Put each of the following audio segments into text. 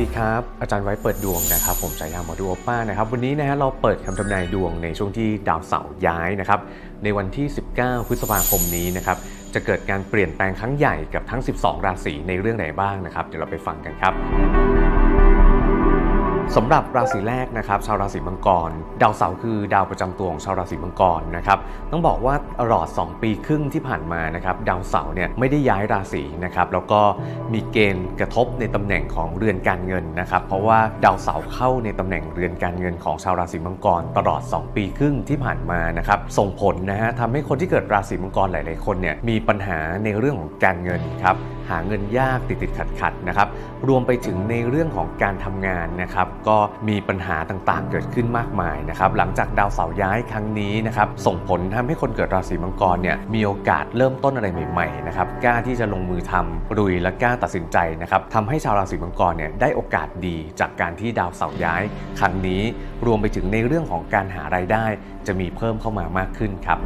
ดีครับ อาจารย์ไว้เปิดดวงนะครับ ผมสายาหมอดูโอป้านะครับ วันนี้นะฮะเราเปิดคำทำนายดวงในช่วงที่ดาวเสาร์ย้ายนะครับ ในวันที่ 19 พฤษภาคมนี้นะครับ จะเกิดการเปลี่ยนแปลงครั้งใหญ่กับทั้ง 12 ราศีในเรื่องไหนบ้างนะครับ เดี๋ยวเราไปฟังกันครับ สำหรับราศีแรกนะครับชาวราศีมังกร ดาวเสาร์คือดาวประจำตัวของชาวราศีมังกรนะครับต้องบอกว่าตลอด 2 ปีครึ่งที่ผ่านมานะครับดาวเสาร์เนี่ยไม่ได้ย้ายราศีนะครับแล้วก็มีเกณฑ์กระทบในตำแหน่งของเรือนการเงินนะครับเพราะว่าดาวเสาร์เข้าในตำแหน่งเรือนการเงินของชาวราศีมังกร ตลอด 2 ปีครึ่งที่ผ่านมานะครับส่งผลนะฮะทำให้คนที่เกิดราศีมังกรหลาย ๆ คนเนี่ยมีปัญหาในเรื่องของการเงินครับ หาเงินยากติดติดขัดขัดนะครับ รวมไปถึงในเรื่องของการทำงานนะครับ ก็มีปัญหาต่างๆ เกิดขึ้นมากมายนะครับ หลังจากดาวเสาร์ย้ายครั้งนี้นะครับ ส่งผลทำให้คนเกิดราศีมังกรเนี่ยมีโอกาสเริ่มต้นอะไรใหม่ๆนะครับกล้าที่จะลงมือทำลุยและกล้าตัดสินใจนะครับทำให้ชาวราศีมังกรเนี่ยได้โอกาสดีจากการที่ดาวเสาร์ย้ายครั้งนี้ รวมไปถึงในเรื่องของการหารายได้ จะมีเพิ่มเข้ามามากขึ้นครับ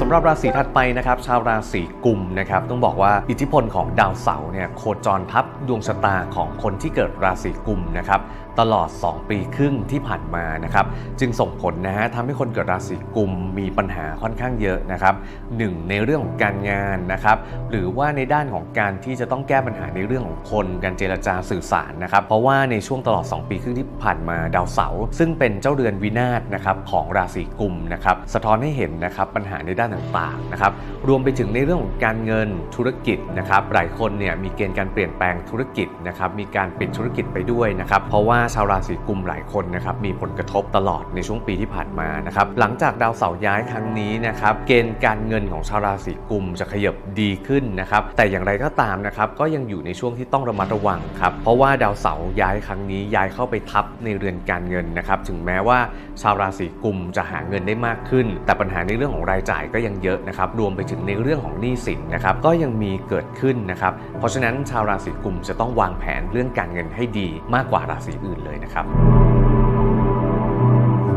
สำหรับราศีถัดไปนะครับ ชาวราศีกุมนะครับต้องบอกว่าอิทธิพลของดาวเสาร์เนี่ยโคจรทับดวงชะตาของคนที่เกิดราศีกุมนะครับตลอด 2 ปีครึ่งที่ผ่านมานะครับจึงส่งผลนะฮะทำให้คนเกิดราศีกุมมีปัญหาค่อนข้างเยอะนะครับหนึ่งในเรื่องของการงานนะครับหรือว่าในด้านของการที่จะต้องแก้ปัญหาในเรื่องของคนการเจรจาสื่อสารนะครับเพราะว่าในช่วงตลอด 2 ปีครึ่งที่ผ่านมาดาวเสาร์ซึ่งเป็นเจ้าเรือนวินาศนะครับของราศีกุมนะครับสะท้อนให้เห็นนะครับปัญหาในด้านต่างๆนะครับรวมไปถึงในเรื่องของการเงินธุรกิจนะครับหลายคนเนี่ยมีเกณฑ์การเปลี่ยนแปลงธุรกิจนะครับมีการปิดธุรกิจไปด้วยนะครับเพราะว่าชาวราศีกุมหลายคนนะครับมีผลกระทบตลอดในช่วงปีที่ผ่านมานะครับหลังจากดาวเสาร์ย้ายครั้งนี้นะครับเกณฑ์การเงินของชาวราศีกุมจะขยับดีขึ้นนะครับแต่อย่างไรก็ตามนะครับก็ยังอยู่ในช่วงที่ต้องระมัดระวังครับเพราะว่าดาวเสาร์ย้ายครั้งนี้ย้ายเข้าไปทับในเรือนการเงินนะครับถึงแม้ว่าชาวราศีกุมจะหาเงินได้มากขึ้น แต่ปัญหาในเรื่องของรายจ่ายก็ยังเยอะนะครับรวมไปถึงในเรื่องของหนี้สินนะครับก็ยังมีเกิดขึ้นนะครับเพราะฉะนั้นชาวราศีกุมจะต้องวางแผนเรื่องการเงินให้ดีมากกว่าราศีอื่นเลยนะครับ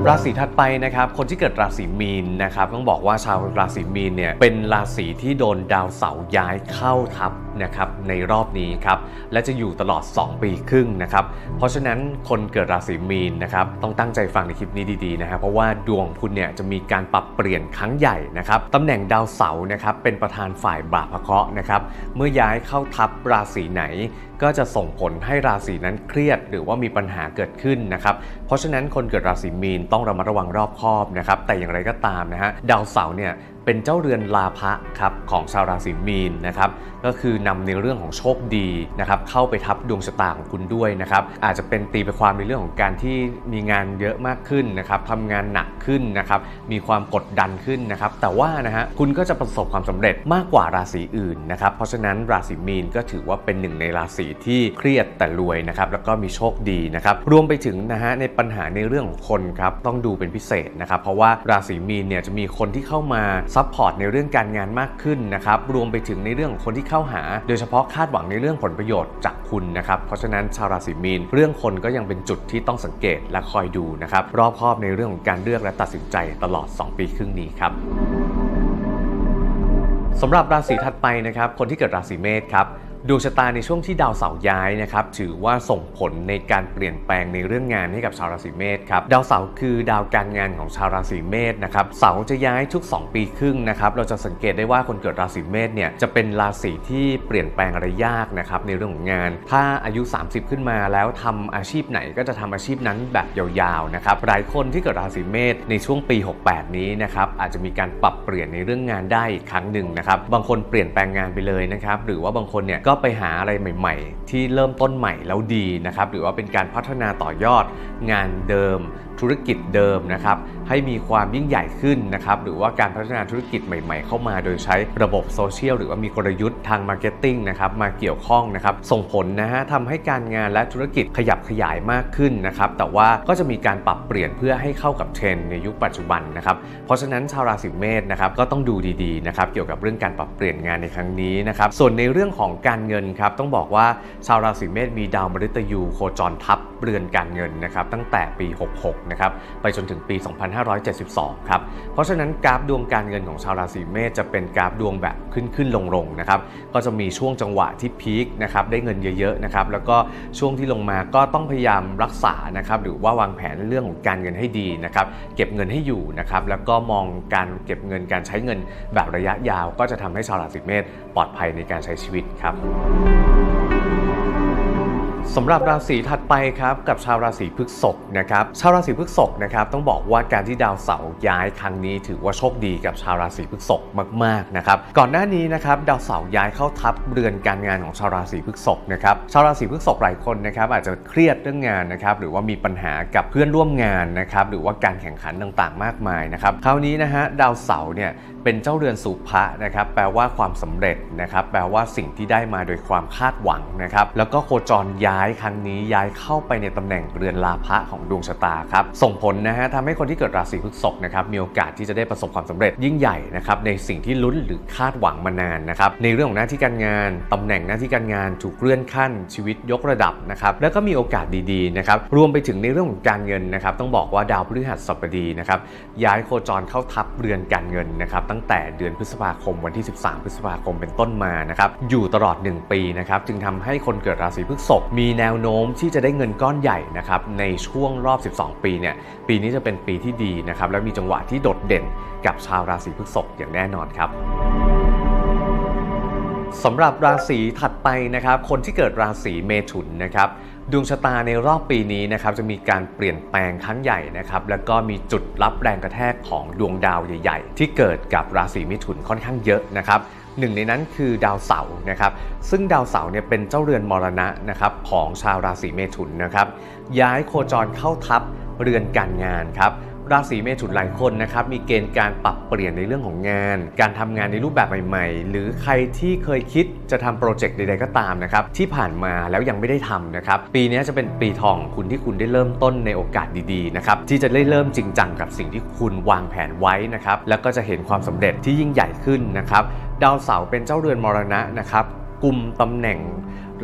ราศีถัดไปนะครับคนที่เกิดราศีมีนนะครับต้องบอกว่าชาวราศีมีนเนี่ยเป็นราศีที่โดนดาวเสาร์ย้ายเข้าทับนะครับในรอบนี้ครับและจะอยู่ตลอด 2 ปีครึ่งนะครับเพราะฉะนั้นคนเกิดราศีมีนนะครับต้องตั้งใจฟังในคลิปนี้ดีๆนะครับเพราะว่าดวงคุณเนี่ยจะมีการปรับเปลี่ยนครั้งใหญ่นะครับตำแหน่งดาวเสาร์นะครับเป็นประธานฝ่ายบาปพเคราะห์นะครับเมื่อย้ายเข้าทับราศีไหน ก็จะส่งผลให้ราศีนั้นเครียด หรือว่ามีปัญหาเกิดขึ้นนะครับเพราะฉะนั้นคนเกิดราศีมีนต้องระมัดระวังรอบคอบนะครับแต่อย่างไรก็ตามนะฮะดาวเสาร์เนี่ย เป็นเจ้าเรือนลาภะครับของชาวราศีมีนนะครับก็คือนำในเรื่องของโชคดีนะครับเข้าไปทับดวงชะตาของคุณด้วยนะครับอาจจะเป็นตีไปความในเรื่องของการที่มีงานเยอะมากขึ้นนะครับทำงานหนักขึ้นนะครับมีความกดดันขึ้นนะครับแต่ว่านะฮะคุณก็จะประสบความสำเร็จมากกว่าราศีอื่นนะครับเพราะฉะนั้นราศีมีนก็ถือว่าเป็นหนึ่งในราศีที่เครียดแต่รวยนะครับแล้วก็มีโชคดีนะครับรวมไปถึงนะฮะในปัญหาในเรื่องของคนครับต้องดูเป็นพิเศษนะครับเพราะว่าราศีมีนเนี่ยจะมีคนที่เข้ามาซัพพอร์ตในเรื่องการงานมากขึ้นนะครับรวมไปถึงในเรื่องของคนที่เข้าหา โดยเฉพาะคาดหวังในเรื่องผลประโยชน์จากคุณนะครับเพราะฉะนั้นชาวราศีมีน เรื่องคนก็ยังเป็นจุดที่ต้องสังเกตและคอยดูนะครับรอบคอบในเรื่องของการเลือกและตัดสินใจตลอด 2 ปีครึ่งนี้ครับสำหรับราศีถัดไปนะครับคนที่เกิดราศีเมษครับ ดวงชะตาในช่วงที่ดาวเสาร์ย้ายนะครับถือว่าส่งผลในการเปลี่ยนแปลงในเรื่องงานให้กับชาวราศีเมษครับดาวเสาร์คือดาวการงานของชาวราศีเมษนะครับเสาร์จะย้ายทุก 2 ปีครึ่งนะครับเราจะสังเกตได้ว่าคนเกิดราศีเมษเนี่ยจะเป็นราศีที่เปลี่ยนแปลงอะไรยากนะครับในเรื่องของงาน ถ้าอายุ 30 ขึ้นมาแล้วทำอาชีพไหนก็จะทำอาชีพนั้นแบบยาวๆนะครับหลายคนที่เกิดราศีเมษในช่วงปี 68 นี้นะครับอาจจะมีการปรับเปลี่ยนในเรื่องงานได้อีกครั้งหนึ่งนะครับบางคนเปลี่ยนแปลงงานไปเลยนะครับหรือว่าบางคนเนี่ยก็ไปหาอะไรใหม่ ๆ ที่เริ่มต้นใหม่แล้วดีนะครับ หรือว่าเป็นการพัฒนาต่อยอดงานเดิม ธุรกิจเดิมนะครับให้มีความยิ่งใหญ่ขึ้นนะครับหรือว่าการพัฒนาธุรกิจใหม่ ๆ เข้ามา โดยใช้ระบบโซเชียลหรือว่ามีกลยุทธ์ทางมาร์เก็ตติ้งนะครับมาเกี่ยวข้องนะครับส่งผลนะฮะทำให้การงานและธุรกิจขยับขยายมากขึ้นนะครับแต่ว่าก็จะมีการปรับเปลี่ยนเพื่อให้เข้ากับเทรนด์ในยุคปัจจุบันนะครับเพราะฉะนั้นชาวราศีเมษนะครับก็ต้องดูดีๆนะครับเกี่ยวกับเรื่องการปรับเปลี่ยนงานในครั้งนี้นะครับส่วนในเรื่องของการเงินครับต้องบอกว่าชาวราศีเมษมีดาวมฤตยูโคจรทับเรือนการเงินนะครับตั้งแต่ปี 66นะครับไปจนถึงปี 2572 ครับ เพราะฉะนั้นกราฟดวงการเงินของชาวราศีเมษจะเป็นกราฟดวงแบบขึ้นขึ้นลงลงนะครับก็จะมีช่วงจังหวะที่พีคนะครับได้เงินเยอะๆนะครับแล้วก็ช่วงที่ลงมาก็ต้องพยายามรักษานะครับหรือว่าวางแผนเรื่องของการเงินให้ดีนะครับเก็บเงินให้อยู่นะครับแล้วก็มองการเก็บเงินการใช้เงินแบบระยะยาว ก็จะทำให้ชาวราศีเมษปลอดภัยในการใช้ชีวิตครับ สำหรับราศีถัดไปครับกับชาวราศีพฤษภนะครับชาวราศีพฤษภนะครับต้องบอกว่าการที่ดาวเสาร์ย้ายครั้งนี้ถือว่าโชคดีกับชาวราศีพฤษภมากๆนะครับก่อนหน้านี้นะครับดาวเสาร์ย้ายเข้าทับเรือนการงานของชาวราศีพฤษภนะครับชาวราศีพฤษภหลายคนนะครับอาจจะเครียดเรื่องงานนะครับหรือว่ามีปัญหากับเพื่อนร่วมงานนะครับหรือว่าการแข่งขันต่างๆ มากมายนะครับคราวนี้นะฮะดาวเสาร์เนี่ย เป็นเจ้าเรือนสุภะนะครับแปลว่าความสำเร็จนะครับแปลว่าสิ่งที่ได้มาโดยความคาดหวังนะครับแล้วก็โคจรย้ายครั้งนี้ย้ายเข้าไปในตำแหน่งเรือนลาภะของดวงชะตาครับส่งผลนะฮะทำให้คนที่เกิดราศีพฤษภนะครับมีโอกาสที่จะได้ประสบความสำเร็จยิ่งใหญ่นะครับในสิ่งที่ลุ้นหรือคาดหวังมานานนะครับในเรื่องของหน้าที่การงานตำแหน่งหน้าที่การงานถูกเลื่อนขั้นชีวิตยกระดับนะครับแล้วก็มีโอกาสดีๆนะครับรวมไปถึงในเรื่องของการเงินนะครับต้องบอกว่าดาวพฤหัสบดีนะครับย้ายโคจรเข้าทับเรือนการเงินนะครับตั้ง้งแต่เดือนพฤษภาคมวันที่ 13 พฤษภาคมเป็นต้นมานะครับอยู่ตลอด 1 ปีนะครับจึงทำให้คนเกิดราศีพฤษภมีแนวโน้มที่จะได้เงินก้อนใหญ่นะครับในช่วงรอบ 12 ปีเนี่ยปีนี้จะเป็นปีที่ดีนะครับและมีจังหวะที่โดดเด่นกับชาวราศีพฤษภอย่างแน่นอนครับสำหรับราศีถัดไปนะครับ คนที่เกิดราศีเมถุนนะครับ ดวงชะตาในรอบปีนี้นะครับจะมีการเปลี่ยนแปลงครั้งใหญ่นะครับแล้วก็มีจุดรับแรงกระแทกของดวงดาวใหญ่ๆ ที่เกิดกับราศีมิถุนค่อนข้างเยอะนะครับหนึ่งในนั้นคือดาวเสาร์นะครับซึ่งดาวเสาร์เนี่ยเป็นเจ้าเรือนมรณะนะครับของชาวราศีเมถุนนะครับย้ายโคจรเข้าทับเรือนการงานครับ ราศีเมถุนหลายคนนะครับมีเกณฑ์การปรับเปลี่ยนในเรื่องของงาน การทำงานในรูปแบบใหม่ ๆ หรือใครที่เคยคิดจะทำโปรเจกต์ใดๆก็ตามนะครับที่ผ่านมาแล้วยังไม่ได้ทำนะครับปีนี้จะเป็นปีทองคุณที่คุณได้เริ่มต้นในโอกาสดีๆนะครับที่จะได้เริ่มจริงจังกับสิ่งที่คุณวางแผนไว้นะครับแล้วก็จะเห็นความสำเร็จที่ยิ่งใหญ่ขึ้นนะครับดาวเสาร์เป็นเจ้าเรือนมรณะนะครับกลุ่มตำแหน่ง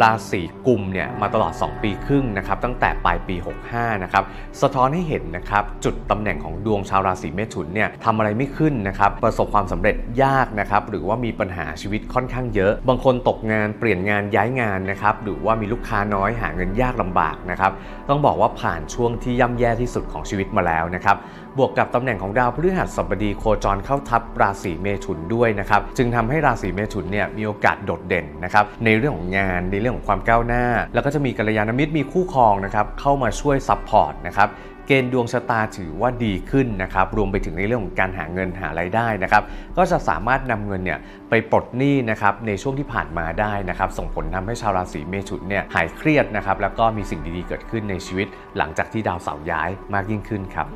ราศีกุมเนี่ยมาตลอด 2 ปีครึ่งนะครับตั้งแต่ปลายปี 65นะครับสะท้อนให้เห็นนะครับจุดตำแหน่งของดวงชาวราศีเมถุนเนี่ยทำอะไรไม่ขึ้นนะครับประสบความสำเร็จยากนะครับหรือว่ามีปัญหาชีวิตค่อนข้างเยอะ บางคนตกงานเปลี่ยนงานย้ายงานนะครับหรือว่ามีลูกค้าน้อยหาเงินยากลำบากนะครับต้องบอกว่าผ่านช่วงที่ย่ำแย่ที่สุดของชีวิตมาแล้วนะครับบวกกับตำแหน่งของดาวพฤหัสบดีโคจรเข้าทับราศีเมถุนด้วยนะครับจึงทำให้ราศีเมถุนเนี่ยมีโอกาสโดดเด่นนะครับในเรื่องของงานในเรื่องของความก้าวหน้า แล้วก็จะมีกัลยาณมิตรมีคู่ครองนะครับเข้ามาช่วยซัพพอร์ตนะครับเกณฑ์ดวงชะตาถือว่าดีขึ้นนะครับรวมไปถึงในเรื่องของการหาเงินหารายได้นะครับก็จะสามารถนำเงินเนี่ยไปปลดหนี้นะครับในช่วงที่ผ่านมาได้นะครับส่งผลทำให้ชาวราศีเมถุนเนี่ยหายเครียดนะครับแล้วก็มีสิ่งดีๆเกิดขึ้นในชีวิต หลังจากที่ดาวเสาร์ย้ายมากยิ่งขึ้นครับ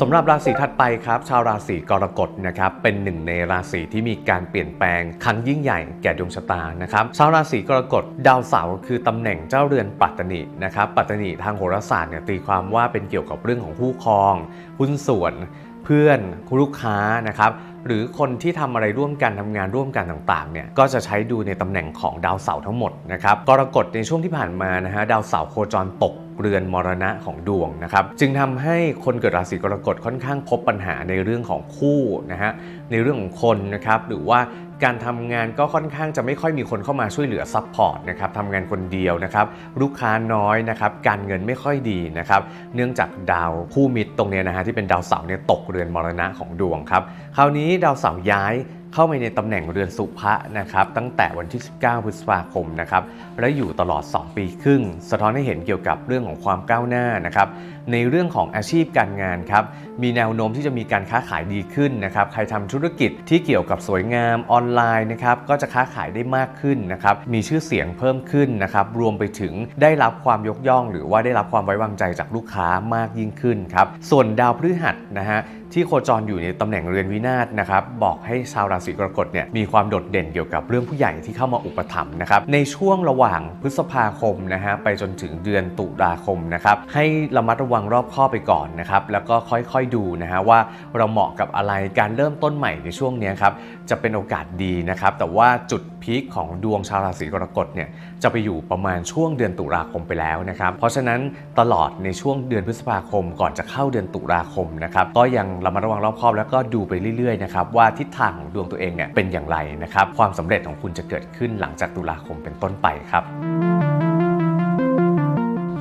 สำหรับราศีถัดไปครับ ชาวราศีกรกฎนะครับเป็นหนึ่งในราศีที่มีการเปลี่ยนแปลงครั้งยิ่งใหญ่แก่ดวงชะตานะครับชาวราศีกรกฎดาวเสาร์คือตำแหน่งเจ้าเรือนปัตตนินะครับปัตตนิทางโหราศาสตร์เนี่ยตีความว่าเป็นเกี่ยวกับเรื่องของคู่ครอง หุ้นส่วน เพื่อนลูกค้านะครับ หรือคนที่ทำอะไรร่วมกันทำงานร่วมกันต่างๆเนี่ยก็จะใช้ดูในตำแหน่งของดาวเสาร์ทั้งหมดนะครับกรกฎในช่วงที่ผ่านมานะฮะดาวเสาร์โคจรตกเรือนมรณะของดวงนะครับจึงทำให้คนเกิดราศีกรกฎค่อนข้างพบปัญหาในเรื่องของคู่นะฮะในเรื่องของคนนะครับหรือว่า การทำงานก็ค่อนข้างจะไม่ค่อยมีคนเข้ามาช่วยเหลือซัพพอร์ตนะครับทำงานคนเดียวนะครับ ลูกค้าน้อยนะครับ การเงินไม่ค่อยดีนะครับ เนื่องจากดาวคู่มิตรตรงนี้นะฮะที่เป็นดาวเสาร์เนี่ยตกเรือนมรณะของดวงครับ คราวนี้ดาวเสาร์ย้ายเข้าไปในตำแหน่งเรือนสุภะนะครับตั้งแต่วันที่ 19 พฤษภาคมนะครับและอยู่ตลอด 2 ปีครึ่ง สะท้อนให้เห็นเกี่ยวกับเรื่องของความก้าวหน้านะครับในเรื่องของอาชีพการงานครับมีแนวโน้มที่จะมีการค้าขายดีขึ้นนะครับใครทำธุรกิจที่เกี่ยวกับสวยงามออนไลน์นะครับก็จะค้าขายได้มากขึ้นนะครับมีชื่อเสียงเพิ่มขึ้นนะครับรวมไปถึงได้รับความยกย่อง หรือว่าได้รับความไว้วางใจจากลูกค้ามากยิ่งขึ้นครับส่วนดาวพฤหัสนะฮะที่โคจรอยู่ในตำแหน่งเรือนวินาศนะครับบอกให้ชาวราศีกรกฎเนี่ยมีความโดดเด่นเกี่ยวกับเรื่องผู้ใหญ่ที่เข้ามาอุปถัมภ์นะครับในช่วงระหว่างพฤษภาคมนะฮะไปจนถึงเดือนตุลาคมนะครับให้ระมัดระวังวางรอบข้อบไปก่อนนะครับแล้วก็ค่อยๆดูนะฮะว่าเราเหมาะกับอะไรการเริ่มต้นใหม่ในช่วงนี้ครับจะเป็นโอกาสดีนะครับแต่ว่าจุดพีคของดวงชาวราศีกรกฎเนี่ยจะไปอยู่ประมาณช่วงเดือนตุลาคมไปแล้วนะครับเพราะฉะนั้นตลอดในช่วงเดือนพฤษภาคม ก่อนจะเข้าเดือนตุลาคมนะครับก็ยังระมัดระวังรอบคอบแล้วก็ดูไปเรื่อยๆนะครับว่าทิศทางของดวงตัวเองเนี่ยเป็นอย่างไรนะครับความสำเร็จของคุณจะเกิดขึ้นหลังจากตุลาคมเป็นต้นไปครับ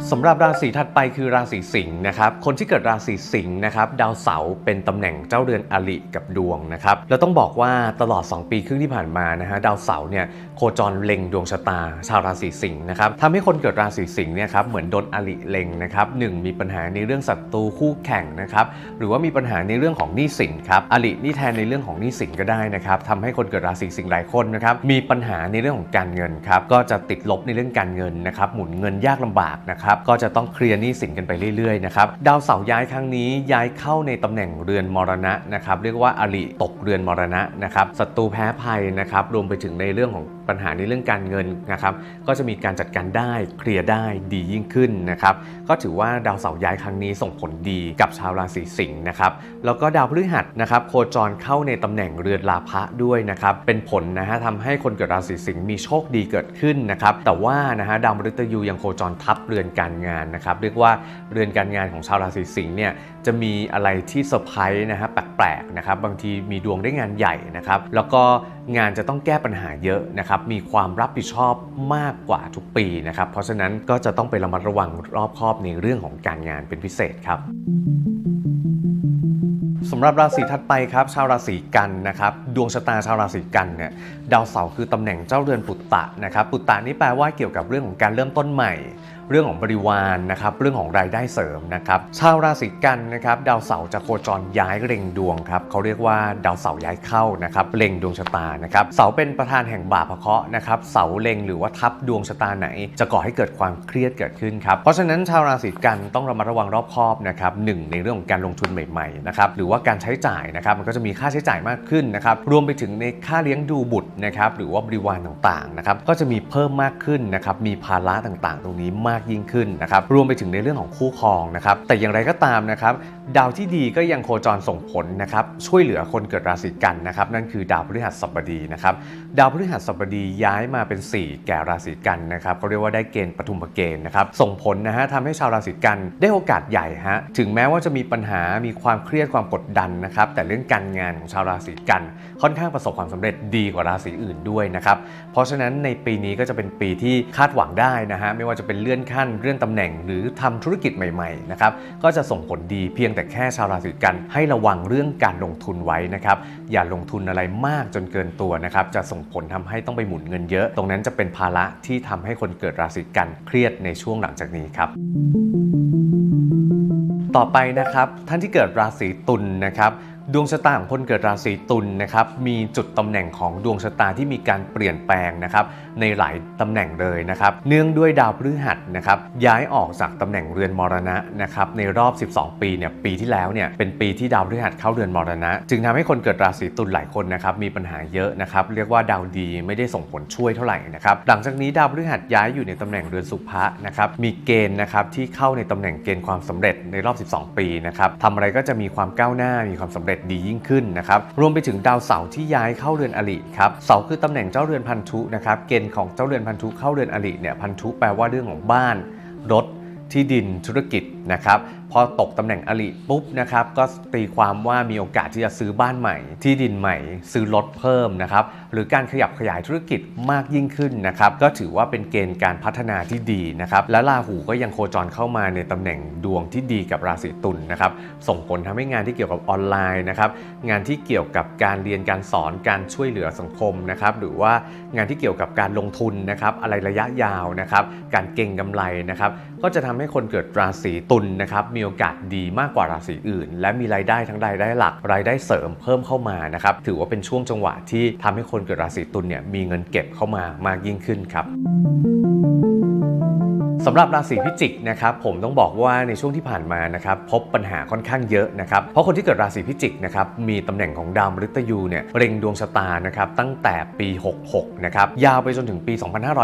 สำหรับราศีถัดไปคือราศีสิงห์นะครับ คนที่เกิดราศีสิงห์นะครับ ดาวเสาร์เป็นตำแหน่งเจ้าเรือนอลิกับดวงนะครับ แล้วต้องบอกว่าตลอด 2 ปีครึ่งที่ผ่านมานะฮะดาวเสาร์เนี่ยโคจรเล็งดวงชะตา ชาวราศีสิงห์นะครับทำให้คนเกิดราศีสิงห์เนี่ยครับเหมือนโดนอลิเล็งนะครับหนึ่งมีปัญหาในเรื่องศัตรูคู่แข่งนะครับหรือว่ามีปัญหาในเรื่องของหนี้สินครับอลินี่แทนในเรื่องของหนี้สินก็ได้นะครับทำให้คนเกิดราศีสิงห์หลายคนนะครับมีปัญหาในเรื่องของการเงินครับก็จะติดลบในเรื่องการเงินนะครับหมุนเงินยากลำบากนะครับก็จะต้องเคลียร์หนี้สินกันไปเรื่อยๆนะครับดาวเสาร์ย้ายครั้งนี้ย้ายเข้าในตำแหน่งเรือนมรณะนะครับเรียกว่าอลิตกเรือนมรณะนะครับศัตรูแพ้ภัยนะครับรวมไปถึงในเรื่องของ ปัญหาในเรื่องการเงินนะครับก็จะมีการจัดการได้เคลียร์ได้ดียิ่งขึ้นนะครับก็ถือว่าดาวเสาร์ย้ายครั้งนี้ส่งผลดีกับชาวราศีสิงห์นะครับแล้วก็ดาวพฤหัสนะครับโคจรเข้าในตำแหน่งเรือนลาภะด้วยนะครับเป็นผลนะฮะทำให้คนเกิดราศีสิงห์มีโชคดีเกิดขึ้นนะครับแต่ว่านะฮะดาวมฤตยูยังโคจรทับเรือนการงานนะครับเรียกว่าเรือนการงานของชาวราศีสิงห์เนี่ยจะมีอะไรที่เซอร์ไพรส์นะฮะแปลกๆนะครับบางทีมีดวงได้งานใหญ่นะครับแล้วก็งานจะต้องแก้ปัญหาเยอะนะครับ มีความรับผิดชอบมากกว่าทุกปีนะครับ เพราะฉะนั้นก็จะต้องไประมัดระวังรอบคอบในเรื่องของการงานเป็นพิเศษครับสำหรับราศีถัดไปครับ ชาวราศีกันนะครับดวงชะตาชาวราศีกันเนี่ยดาวเสาร์คือตำแหน่งเจ้าเรือนปุตตะนะครับปุตตะนี่แปลว่าเกี่ยวกับเรื่องของการเริ่มต้นใหม่เรื่องของบริวารนะครับเรื่องของรายได้เสริมนะครับชาวราศีกันนะครับดาวเสาร์จะโคจรย้ายเร็งดวงครับเขาเรียกว่าดาวเสาร์ย้ายเข้านะครับเล็งดวงชะตานะครับเสาเป็นประธานแห่งบาปเคราะห์นะครับเสาเล็งหรือว่าทับดวงชะตาไหน จะก่อให้เกิดความเครียดเกิดขึ้นครับเพราะฉะนั้นชาวราศีกันต้องระมัดระวังรอบคอบนะครับหนึ่งในเรื่องของการลงทุนใหม่ๆนะครับหรือว่าการใช้จ่ายนะครับมันก็จะมีค่าใช้จ่ายมากขึ้นนะครับรวมไปถึงในค่าเลี้ยงดูบุตรนะครับหรือว่าบริวารต่างๆนะครับก็จะมีเพิ่มมากขึ้นนะครับมีภาระต่างๆ ตรงนี้มากยิ่งขึ้นนะครับรวมไปถึงในเรื่องของคู่ครองนะครับแต่อย่างไรก็ตามนะครับดาวที่ดีก็ยังโคจรส่งผลนะครับช่วยเหลือคนเกิดราศีกันนะครับนั่นคือดาวพฤหัสบดีนะครับดาวพฤหัสบดีย้ายมาเป็น 4 แก่ราศีกันนะครับเขาเรียกว่าได้เกณฑ์ปฐุมเกณฑ์นะครับส่งผลนะฮะทำให้ชาวราศีกันได้โอกาสใหญ่ฮะถึงแม้ว่าจะมีปัญหามีความเครียดความกดดันนะครับแต่เรื่องการงานของชาวราศีกัน ค่อนข้างประสบความสำเร็จดีกว่าราศีอื่นด้วยนะครับเพราะฉะนั้นในปีนี้ก็จะเป็นปีที่คาดหวังได้นะฮะไม่ว่าจะเป็นเลื่อนขั้นเลื่อนตำแหน่ง หรือทำธุรกิจใหม่ๆนะครับก็จะส่งผลดีเพียงแต่แค่ชาวราศีกัน ให้ระวังเรื่องการลงทุนไว้นะครับอย่าลงทุนอะไรมากจนเกินตัวนะครับจะส่งผลทำให้ต้องไปหมุนเงินเยอะ ตรงนั้นจะเป็นภาระที่ทำให้คนเกิดราศีกันเครียดในช่วงหลังจากนี้ครับต่อไปนะครับท่านที่เกิดราศีตุลนะครับดวงชะตาของคนเกิดราศีตุลนะครับมีจุดตำแหน่งของดวงชะตาที่มีการเปลี่ยนแปลงนะครับในหลายตำแหน่งเลยนะครับเนื่องด้วยดาวพฤหัสนะครับย้ายออกจากตำแหน่งเรือนมรณะนะครับในรอบ 12 ปีเนี่ยปีที่แล้วเนี่ยเป็นปีที่ดาวพฤหัสเข้าเรือนมรณะ จึงทำให้คนเกิดราศีตุลหลายคนนะครับมีปัญหาเยอะนะครับเรียกว่าดาวดีไม่ได้ส่งผลช่วยเท่าไหร่นะครับหลังจากนี้ดาวพฤหัสย้ายอยู่ในตำแหน่งเรือนสุภะนะครับมีเกณฑ์นะครับที่เข้าในตำแหน่งเกณฑ์ความสำเร็จในรอบ 12 ปีนะครับทำอะไรก็จะมีความก้าวหน้ามีความสำเร็จดียิ่งขึ้นนะครับรวมไปถึงดาวเสาร์ที่ย้ายเข้าเรือนอริครับเสาร์คือตำแหน่งเจ้าเรือนพันธุนะครับเกณฑ์ของเจ้าเรือนพันธุเข้าเรือนอริเนี่ยพันธุแปลว่าเรื่องของบ้าน รถที่ดินธุรกิจนะครับ พอตกตำแหน่งอริปุ๊บนะครับก็ตีความว่ามีโอกาสที่จะซื้อบ้านใหม่ ที่ดินใหม่ ซื้อรถเพิ่มนะครับหรือการขยับขยายธุรกิจมากยิ่งขึ้นนะครับก็ถือว่าเป็นเกณฑ์การพัฒนาที่ดีนะครับและราหูก็ยังโคจรเข้ามาในตำแหน่งดวงที่ดีกับราศีตุลนะครับส่งผลทำให้งานที่เกี่ยวกับออนไลน์นะครับงานที่เกี่ยวกับการเรียนการสอนการช่วยเหลือสังคมนะครับหรือว่างานที่เกี่ยวกับการลงทุนนะครับอะไรระยะยาวนะครับการเก่งกำไรนะครับก็จะทำให้คนเกิดราศีตุลนะครับมีโอกาสดีมากกว่าราศีอื่น และมีรายได้ทั้งรายได้หลักรายได้เสริมเพิ่มเข้ามานะครับถือว่าเป็นช่วงจังหวะที่ทำให้คนเกิดราศีตุลเนี่ยมีเงินเก็บเข้ามามากยิ่งขึ้นครับ สำหรับราศีพิจิกนะครับผมต้องบอกว่าในช่วงที่ผ่านมานะครับพบปัญหาค่อนข้างเยอะนะครับเพราะคนที่เกิดราศีพิจิกนะครับมีตำแหน่งของดาวมฤตยูเนี่ยเร็งดวงชะตานะครับตั้งแต่ปี 66 นะครับยาวไปจนถึงปี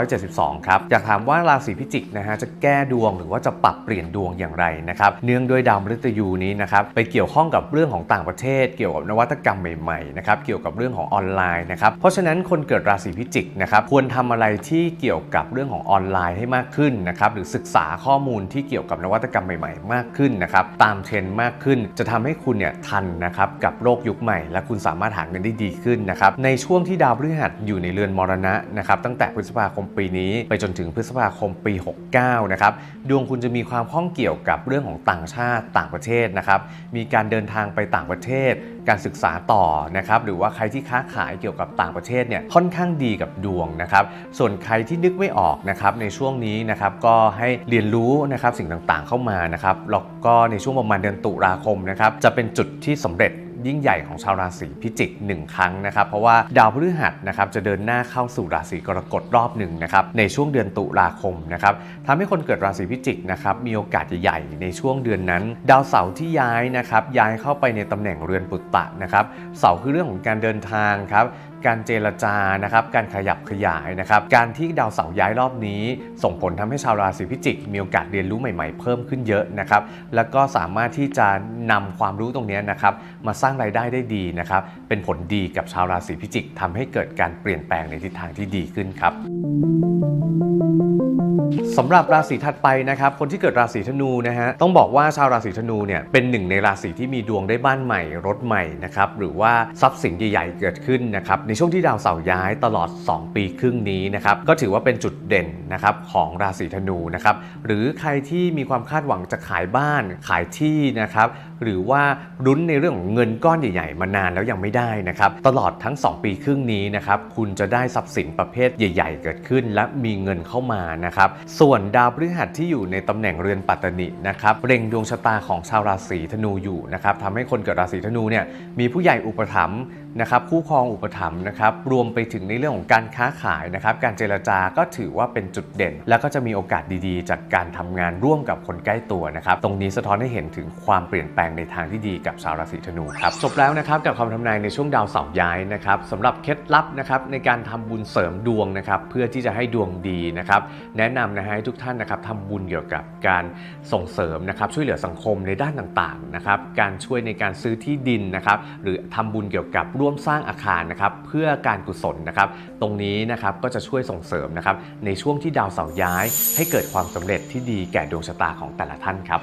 2572 ครับอยากถามว่าราศีพิจิกนะฮะจะแก้ดวงหรือว่าจะปรับเปลี่ยนดวงอย่างไรนะครับเนื่องด้วยดาวมฤตยูนี้นะครับไปเกี่ยวข้องกับเรื่องของต่างประเทศ เกี่ยวกับนวัตกรรมใหม่ๆนะครับเกี่ยวกับเรื่องของออนไลน์นะครับเพราะฉะนั้นคนเกิดราศีพิจิกนะครับควรทำอะไรที่เกี่ยวกับเรื่องของออนไลน์ให้มากขึ้นนะครับหรือศึกษาข้อมูลที่เกี่ยวกับนวัตกรรมใหม่ๆ มากขึ้นนะครับตามเทรนด์มากขึ้น จะทำให้คุณเนี่ยทันนะครับกับโลกยุคใหม่ และคุณสามารถหาเงินได้ดีขึ้นนะครับในช่วงที่ดาวพฤหัสอยู่ในเรือนมรณะนะครับตั้งแต่พฤษภาคมปีนี้ ไปจนถึงพฤษภาคมปี 69นะครับดวงคุณจะมีความข้องเกี่ยวกับเรื่องของต่างชาติต่างประเทศนะครับมีการเดินทางไปต่างประเทศ การศึกษาต่อนะครับหรือว่าใครที่ค้าขายเกี่ยวกับต่างประเทศเนี่ยค่อนข้างดีกับดวงนะครับส่วนใครที่นึกไม่ออกนะครับในช่วงนี้นะครับก็ให้เรียนรู้นะครับสิ่งต่างๆเข้ามานะครับแล้วก็ในช่วงประมาณเดือนตุลาคมนะครับจะเป็นจุดที่สำเร็จ ยิ่งใหญ่ของชาวราศีพิจิกหนึ่งครั้งนะครับ เพราะว่าดาวพฤหัสนะครับจะเดินหน้าเข้าสู่ราศีกรกฎรอบหนึ่งนะครับในช่วงเดือนตุลาคมนะครับทำให้คนเกิดราศีพิจิกนะครับมีโอกาสใหญ่ในช่วงเดือนนั้น ดาวเสาร์ที่ย้ายนะครับย้ายเข้าไปในตำแหน่งเรือนปุตตะนะครับเสาร์คือเรื่องของการเดินทางครับ การเจรจานะครับการขยับขยายนะครับการที่ดาวเสาร์ย้ายรอบนี้ ส่งผลทำให้ชาวราศีพิจิก มีโอกาสเรียนรู้ใหม่ๆ เพิ่มขึ้นเยอะนะครับแล้วก็สามารถที่จะนำความรู้ตรงนี้นะครับมาสร้างรายได้ได้ดีนะครับเป็นผลดีกับชาวราศีพิจิกทำให้เกิดการเปลี่ยนแปลงในทิศทางที่ดีขึ้นครับ สำหรับราศีถัดไปนะครับ คนที่เกิดราศีธนูนะฮะต้องบอกว่าชาวราศีธนูเนี่ยเป็นหนึ่งในราศีที่มีดวงได้บ้านใหม่รถใหม่นะครับหรือว่าทรัพย์สินใหญ่ๆเกิดขึ้นนะครับในช่วงที่ดาวเสาร์ย้ายตลอด 2 ปีครึ่งนี้นะครับก็ถือว่าเป็นจุดเด่นนะครับของราศีธนูนะครับหรือใครที่มีความคาดหวังจะขายบ้านขายที่นะครับหรือว่ารุ้นในเรื่องของเงินก้อนใหญ่ๆ มานานแล้วยังไม่ได้นะครับตลอดทั้ง 2 ปีครึ่งนี้นะครับคุณจะได้ทรัพย์สินประเภทใหญ่ ๆ เกิดขึ้น และมีเงินเข้ามานะครับส่วนดาวพฤหัสที่อยู่ในตำแหน่งเรือนปัตตนินะครับเร่งดวงชะตาของชาวราศีธนูอยู่นะครับทำให้คนเกิดราศีธนูเนี่ยมีผู้ใหญ่อุปถัมภ์นะครับคู่ครองอุปถัมภ์นะครับรวมไปถึงในเรื่องของการค้าขายนะครับการเจรจาก็ถือว่าเป็นจุดเด่น แล้วก็จะมีโอกาสดีๆ จากการทำงานร่วมกับคนใกล้ตัวนะครับตรงนี้สะท้อนให้เห็นถึงความเปลี่ยนแปลงในทางที่ดีกับชาวราศีธนูครับจบแล้วนะครับกับคำทำนายในช่วงดาวเสาร์ย้ายนะครับสำหรับเคล็ดลับนะครับในการทำบุญเสริมดวงนะครับเพื่อที่จะให้ดวงดีนะครับแนะนำนะฮะให้ทุกท่านนะครับทำบุญเกี่ยวกับการส่งเสริมนะครับช่วยเหลือสังคมในด้านต่างๆนะครับการช่วยในการซื้อที่ดินนะครับหรือทำบุญเกี่ยวกับร่วมสร้างอาคารนะครับเพื่อการกุศลนะครับตรงนี้นะครับก็จะช่วยส่งเสริมนะครับในช่วงที่ดาวเสาร์ย้าย ให้เกิดความสำเร็จที่ดีแก่ดวงชะตาของแต่ละท่านครับ